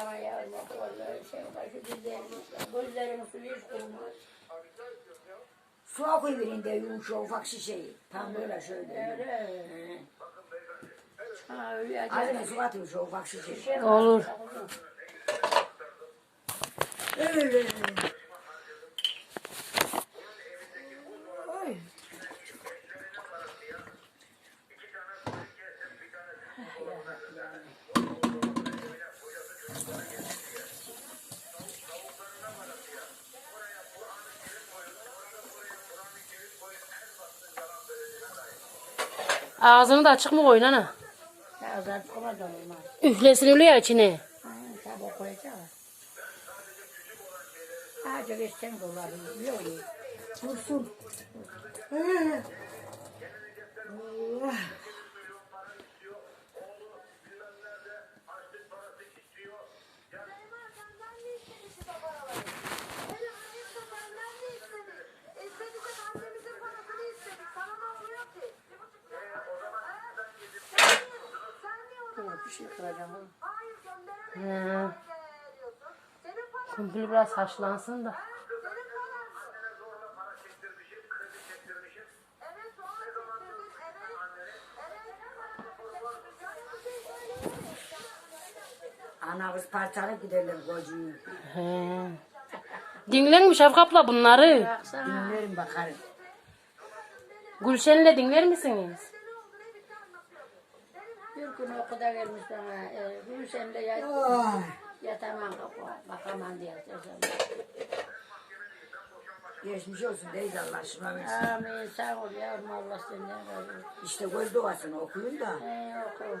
Ama yavrum kolları şey başı dizlerimiz, gözlerimiz suyu kurmaz. Su koyuverin de yumuşak ufak şişeyi. Tam böyle şöyle. Öyle. Ha öyle su şu ufak şişeyi. Şey Olur. Öyle. Ağzını da açık mı koyun ana? Ya zaten komadan olmaz. Üflesin öyle ya içine. Tabi koyacağız. Ağaca geçsen dolar. Ne oluyor? Dursun. Dur, bir şey kıracağım. oğlum. He. Kumpul biraz haşlansın da. Anamız parçalı giderler kocuğu. He. Dinler mi Şefkapla bunları? Dinlerim bakarım. Gülşen'le dinler misiniz? Gün okuda gelmiş bana. E, gün seninle yat, yatamam. Bakamam diye. Geçmiş olsun deyiz Allah aşkına versin. Amin. Sağ ol yavrum. Allah senden razı olsun. İşte göz duasını okuyun da. He, oku.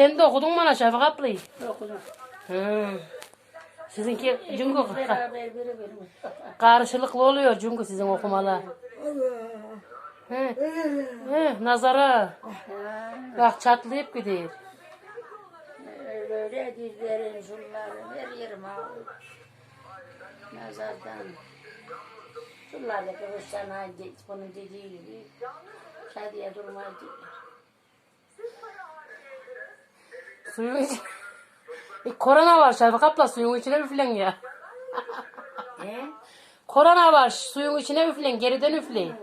Sen de okudun mu ana Şefkaplı'yı? Okudum. Hı. Sizinki çünkü Beraber biri benim. karşılıklı oluyor çünkü sizin okumalar. He. He, nazara. Bak çatlayıp gidiyor. Böyle dizlerin, şunların her yerim ağrıyor. Nazardan. Şunlardaki bu sana bunun dediği gibi şadiye durmaz diyor. Suyun içine... E, korona var Şefkapla suyun içine üflen ya. He? Korona var suyun içine üflen geriden üfleyin.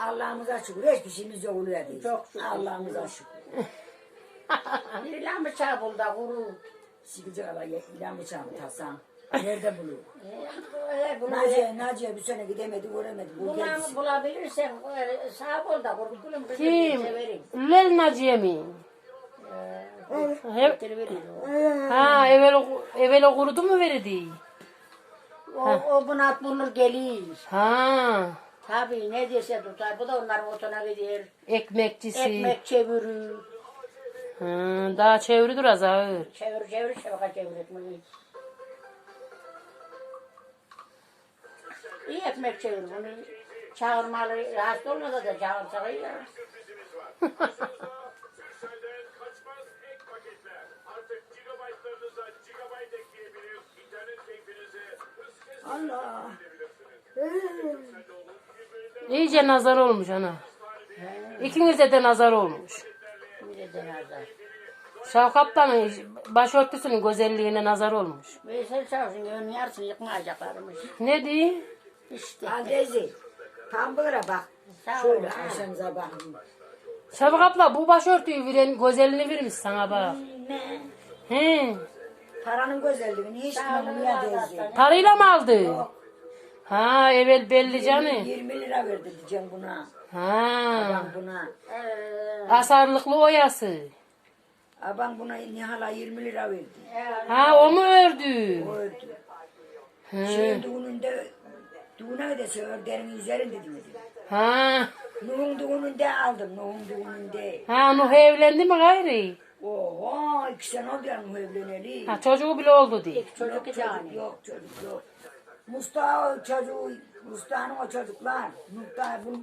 Allah'ımıza şükür. Hiçbir şeyimiz yok oluyor değil. Çok şükür. Allah'ımıza şükür. Bir ilan bıçağı buldu kuru. Sikici ala ilan bıçağımı tasam. Nerede buluyor? Eğer bunu Naciye, Naciye bir sene gidemedi, göremedi. Bulan bulabilirsem e, sağ ol da kızım Kim? severim. Lel Naciye mi? Ha evvel, evvel o kurudu mu verdi? O, o buna bulur gelir. Ha Tabii ne dese tutar. Bu da onların otuna gider. ekmekçisi. Ekmek çevirir. Ha, daha çeviridir az ağır. Çevir çevir şevka çevir ekmeği. İyi ekmek çevir bunu. Çağırmalı. Hasta olmasa da çağırsa iyi. ya. Allah. İyice nazar olmuş ana. İkinize de nazar olmuş. Bir de cenaze. Şavkaptanın başörtüsünün güzelliğine nazar olmuş. Veysel Çavuş'un önünü yarısını yıkmayacaklarmış. Ne diyeyim? İşte. Al teyze. Tam böyle bak. Sağ ol. Şöyle akşamıza bakın. Şavkapla bu başörtüyü veren güzelliğini vermiş sana bak. Ne? He. Paranın güzelliğini hiç razı olsun. Parayla mı aldı? Ha evvel belli canı. 20 lira verdi diyeceğim buna. Ha. Aban buna. Ee, Asarlıklı oyası. Aban buna Nihal'a 20 lira verdi. Ha o mu ördü? O öldü. Hı. Şeyin düğününde düğüne ödese örderin üzerinde dedi. Ha. Nuh'un düğününde aldım. Nuh'un düğününde. Ha Nuh evlendi mi gayri? Oha iki sene oldu ya Nuh evleneli. Ha çocuğu bile oldu diye. çocuk Yok, yani. Yok çocuk yok. Mustafa çocuğu, Mustafa'nın o çocuklar. Mustafa bulma.